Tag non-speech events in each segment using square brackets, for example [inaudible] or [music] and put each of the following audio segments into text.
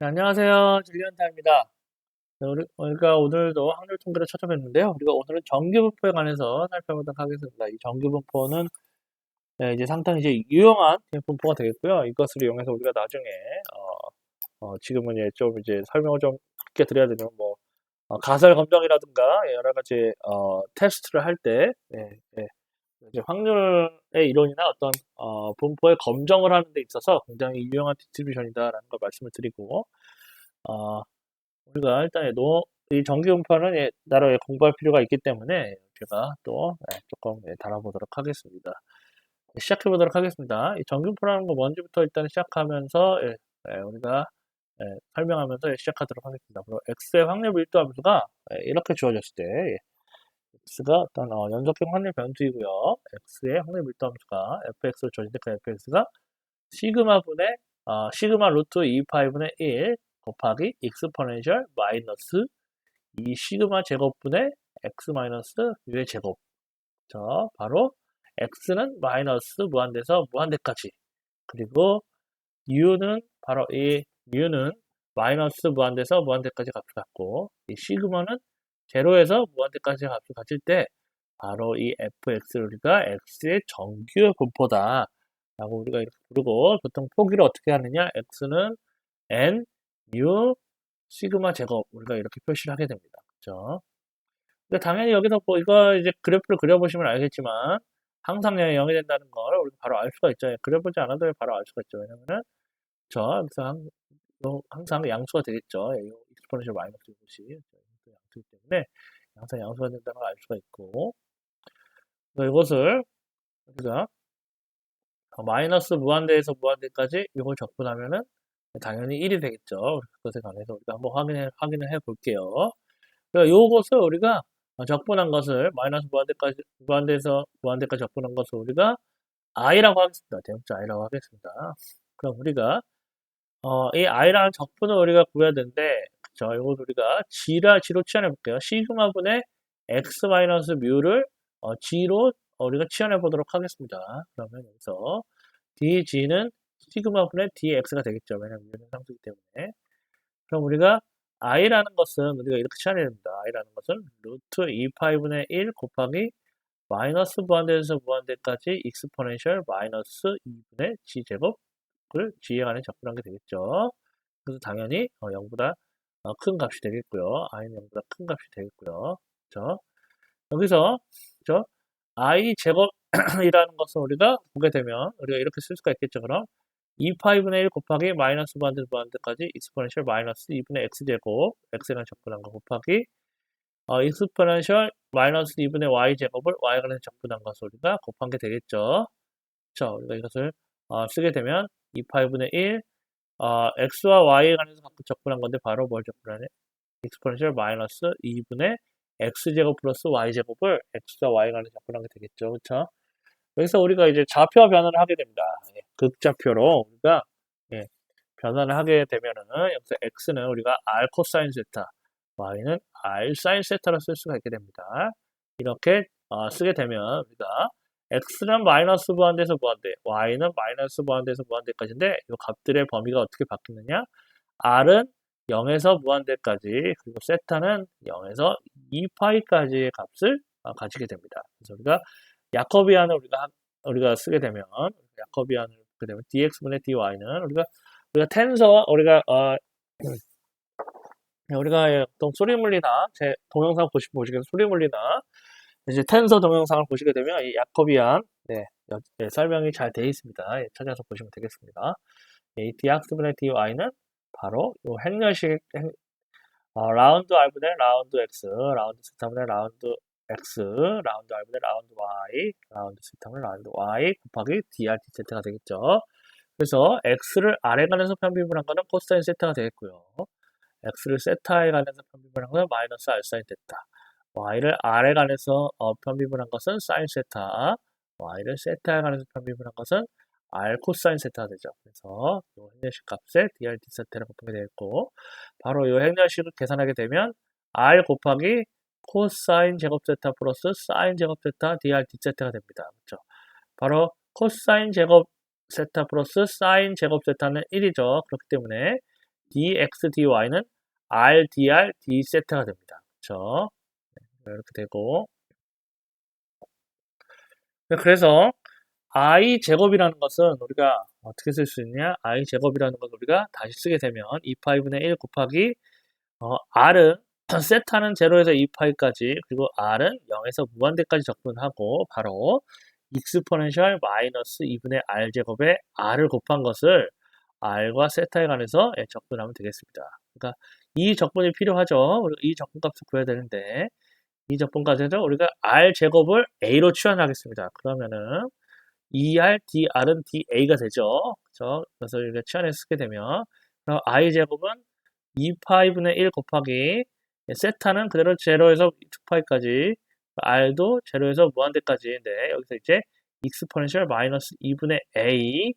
네, 안녕하세요. 줄리언타입니다. 네, 우리, 우리가 오늘도 확률 통계를 찾아뵙는데요. 우리가 오늘은 정규분포에 관해서 살펴보도록 하겠습니다. 이 정규분포는 네, 이제 상당히 이제 유용한 분포가 되겠고요. 이것을 이용해서 우리가 나중에 어, 어, 지금은 이제 좀 이제 설명을 좀 깊게 드려야 되는 뭐 어, 가설 검정이라든가 여러 가지 어, 테스트를 할때 예, 예. 이제 확률의 이론이나 어떤 어, 분포의 검정을 하는 데 있어서 굉장히 유용한 디스트리뷰션이다라는 걸 말씀을 드리고 어, 우리가 일단 노, 이 정기 분포는 예, 나름의 공부할 필요가 있기 때문에 제가 또 예, 조금 예, 다뤄보도록 하겠습니다. 시작해 보도록 하겠습니다. 이 정기 분포라는 거 뭔지부터 일단 시작하면서 예, 예, 우리가 예, 설명하면서 시작하도록 하겠습니다. 그리고 x의 확률 밀도 함수가 예, 이렇게 주어졌을 때 예, x가 어떤 어, 연속형 확률 변수이고요. x의 확률 밀도 함수가 fx로 그 fx가 시그마 분의 어, 시그마 루트 2파이분의 1 곱하기 익스포넨셜 마이너스 이 시그마 제곱분의 x 마이너스 u의 제곱. 자, 바로 x는 마이너스 무한대에서 무한대까지. 그리고 u는 바로 이 u는 마이너스 무한대에서 무한대까지 값을 갖고 이 시그마는 제로에서 무한대까지 값을 가질 때 바로 이 fx를 우리가 x의 정규 분포다 라고 우리가 이렇게 부르고 보통 포기를 어떻게 하느냐 x는 n u 시그마 제곱 우리가 이렇게 표시를 하게 됩니다. 그렇죠? 근데 당연히 여기서 뭐 이거 이제 그래프를 그려보시면 알겠지만 항상 0이 된다는 걸 우리가 바로 알 수가 있죠. 그려보지 않아도 바로 알 수가 있죠. 왜냐면은 저 항상 항상 양수가 되겠죠. 익스포넨셜 마이너스 이것 이 양수이기 때문에 항상 양수가 된다는 걸 알 수가 있고 이것을 우리가 마이너스 무한대에서 무한대까지 이걸 적분하면은 당연히 1이 되겠죠. 그것에 관해서 우리가 한번 확인해, 확인을 해 볼게요. 그러니까 요것을 우리가 적분한 것을 마이너스 무한대까지, 무한대에서 무한대까지 적분한 것을 우리가 i라고 하겠습니다. 대응자 i라고 하겠습니다. 그럼 우리가, 어, 이 i라는 적분을 우리가 구해야 되는데, 그쵸. 이걸 우리가 g라, g로 치환해 볼게요. 시그마분의 x 마이너스 뮤를 어, g로 우리가 치환해 보도록 하겠습니다. 그러면 여기서 dg는 시그마분의 dx가 되겠죠. 왜냐하면 유는 상수이기 때문에. 그럼 우리가 i라는 것은 우리가 이렇게 치환해야 됩니다. i라는 것은 루트 2파이분의 1 곱하기 마이너스 무한대에서 무한대까지 익스포넨셜 마이너스 2분의 g제곱을 g에 관해 접근한 게 되겠죠. 그래서 당연히 0보다 어, 어, 큰 값이 되겠고요. i는 0보다 큰 값이 되겠고요. 그렇죠? 여기서 그렇죠? i 제곱이라는 것을 우리가 보게 되면 우리가 이렇게 쓸 수가 있겠죠. 그럼 2파이분의 1 곱하기 마이너스 무한대 무한대까지 익스포넨셜 마이너스 2분의 x제곱 x랑 접근한 거 곱하기 어, 익스포넨셜 마이너스 2분의 y제곱을 y가 접근한 것을 우리가 곱한 게 되겠죠. 그렇죠. 우리가 이것을 어, 쓰게 되면 2파이분의 1 어, x와 y에 관해서 각각 접근한 건데 바로 뭘 접근하냐? 익스포넨셜 마이너스 2분의 x제곱 플러스 y제곱을 x와 y에 관해서 접근한 게 되겠죠. 그렇죠? 여기서 우리가 이제 좌표 변화를 하게 됩니다. 예, 극좌표로 우리가 예, 변화를 하게 되면은 여기서 x는 우리가 r 코사인 세타, y는 r 사인 세타로 쓸 수가 있게 됩니다. 이렇게 어, 쓰게 되면 우리가 x는 마이너스 무한대에서 무한대, y는 마이너스 무한대에서 무한대까지인데 이 값들의 범위가 어떻게 바뀌느냐? r은 0에서 무한대까지 그리고 세타는 0에서 2파이까지의 값을 어, 가지게 됩니다. 그래서 우리가 야커비안을 우리가 우리가 쓰게 되면 야커비안을 쓰게 되면 dx분의 dy는 우리가 우리가 텐서 우리가 어, [clears throat] 우리가 또 소리물리나 제 동영상 보시 보시게 소리물리나 이제 텐서 동영상을 보시게 되면 이 야커비안 네, 네, 설명이 잘 되어 있습니다. 예, 찾아서 보시면 되겠습니다. 이 dx분의 dy는 바로 이 행렬식 행, 어, 라운드 r분의 라운드 x, 라운드 스타분의 라운드 x 라운드 r분의 라운드 y 라운드 시스템은 라운드 y 곱하기 dr dz가 되겠죠. 그래서 x를 r에 관해서 편비분한 거는 코사인 세타가 되겠고요. x를 세타에 관해서 편비분한 거는 마이너스 r 사인 세타. Y를 r에 관해서 어, 편비분한 것은 사인 세타. y를 세타에 관해서 편비분한 것은 r 코사인 세타가 되죠. 그래서 이 행렬식 값에 dr dz를 곱하게 되겠고 바로 이 행렬식을 계산하게 되면 r 곱하기 코사인 제곱 세타 플러스 사인 제곱 세타 dr dz가 됩니다. 그렇죠? 바로 코사인 제곱 세타 플러스 사인 제곱 세타는 1이죠. 그렇기 때문에 dx, dy는 r, dr, d 세트가 됩니다. 그렇죠? 이렇게 되고 네, 그래서 i 제곱이라는 것은 우리가 어떻게 쓸 수 있냐? i 제곱이라는 것을 우리가 다시 쓰게 되면 2파이분의 1 곱하기 어, r은 [clears throat] 세타는 0에서 2파이까지 그리고 r은 0에서 무한대까지 적분하고 바로 익스포넨셜 마이너스 2분의 r 제곱에 r을 곱한 것을 r과 세타에 관해서 예, 적분하면 되겠습니다. 그러니까 이 적분이 필요하죠. 이 적분값을 구해야 되는데 이 적분값에서 우리가 r 제곱을 a로 치환하겠습니다. 그러면은 2r, dr은 da가 되죠. 그렇죠? 그래서 이렇게 치환해 쓰게 되면 그럼 i 제곱은 2파이분의 1 곱하기 세타는 그대로 0에서 2파이까지 r도 0에서 무한대까지인데 여기서 이제 익스포넨셜 마이너스 2분의 a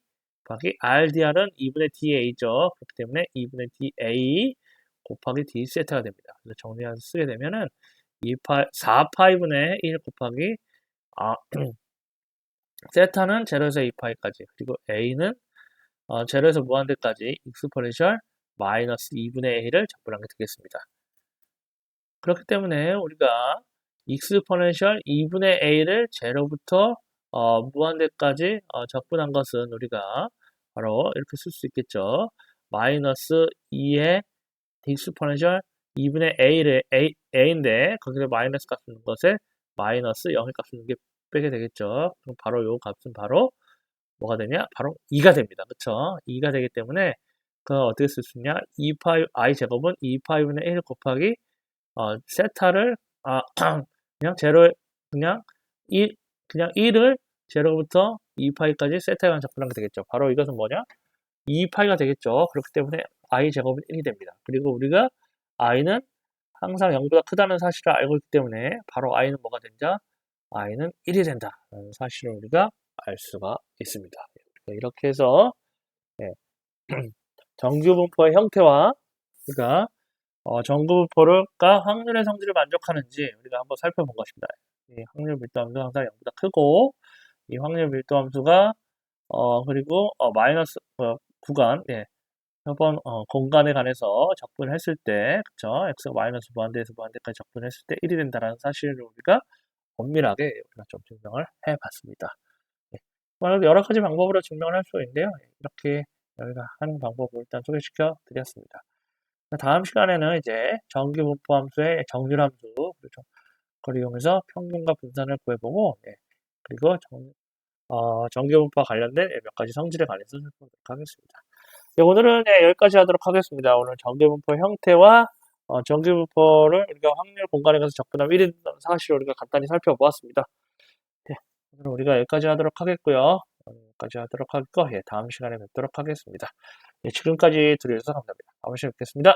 곱하기 rdr은 2분의 da죠. 그렇기 때문에 2분의 da 곱하기 d 세타가 됩니다. 그래서 정리해서 쓰게 되면은 2파, 4파이분의 1 곱하기 아, [clears throat] 세타는 0에서 2파이까지 그리고 a는 어, 0에서 무한대까지 익스포넨셜 마이너스 2분의 a를 적분한 게 되겠습니다. 그렇기 때문에 우리가 익스포넨셜 2분의 a를 0부터 어, 무한대까지 어, 적분한 것은 우리가 바로 이렇게 쓸 수 있겠죠. 마이너스 2의 익스포넨셜 2분의 a를 a, a인데 거기에 마이너스 값 쓰는 것에 마이너스 0의 값 쓰는 게 빼게 되겠죠. 그럼 바로 요 값은 바로 뭐가 되냐? 바로 2가 됩니다. 그쵸? 2가 되기 때문에 그 어떻게 쓸 수 있냐? 2파이 i 제곱은 2파이분의 1 곱하기 어, 세타를 아 [clears throat] 그냥 제로 그냥 1 그냥 1을 제로부터 2파이까지 세타에 적분한 게 되겠죠. 바로 이것은 뭐냐? 2파이가 되겠죠. 그렇기 때문에 i 제곱은 1이 됩니다. 그리고 우리가 i는 항상 0보다 크다는 사실을 알고 있기 때문에 바로 i는 뭐가 된다? i는 1이 된다라는 사실을 우리가 알 수가 있습니다. 이렇게 해서 예, [clears throat] 정규분포의 형태와 우리가 어, 정규분포가 확률의 성질을 만족하는지 우리가 한번 살펴본 것입니다. 이 확률 밀도함수 항상 0보다 크고 이 확률 밀도함수가 어, 그리고 어, 마이너스 어, 구간 예, 한번 어, 공간에 관해서 적분했을 때 그쵸 x가 마이너스 무한대에서 무한대까지 적분했을 때 1이 된다는 사실을 우리가 엄밀하게 우리가 좀 증명을 해봤습니다. 네. 여러 가지 방법으로 증명을 할 수 있는데요. 이렇게 저희가 하는 방법을 일단 소개시켜 드렸습니다. 다음 시간에는 이제 정규 분포 함수의 정률함수. 그걸 이용해서 평균과 분산을 구해보고 네. 그리고 정, 어, 정규 분포와 관련된 몇 가지 성질에 관해서 살펴보도록 하겠습니다. 네, 오늘은 네, 여기까지 하도록 하겠습니다. 오늘 정규 분포 형태와 어, 정규분포를 우리가 확률 공간에 가서 적분하면 1인 사실을 우리가 간단히 살펴보았습니다. 네, 오늘 우리가 여기까지 하도록 하겠고요. 여기까지 하도록 하고 예, 다음 시간에 뵙도록 하겠습니다. 예, 지금까지 들어주셔서 감사합니다. 다음 시간에 뵙겠습니다.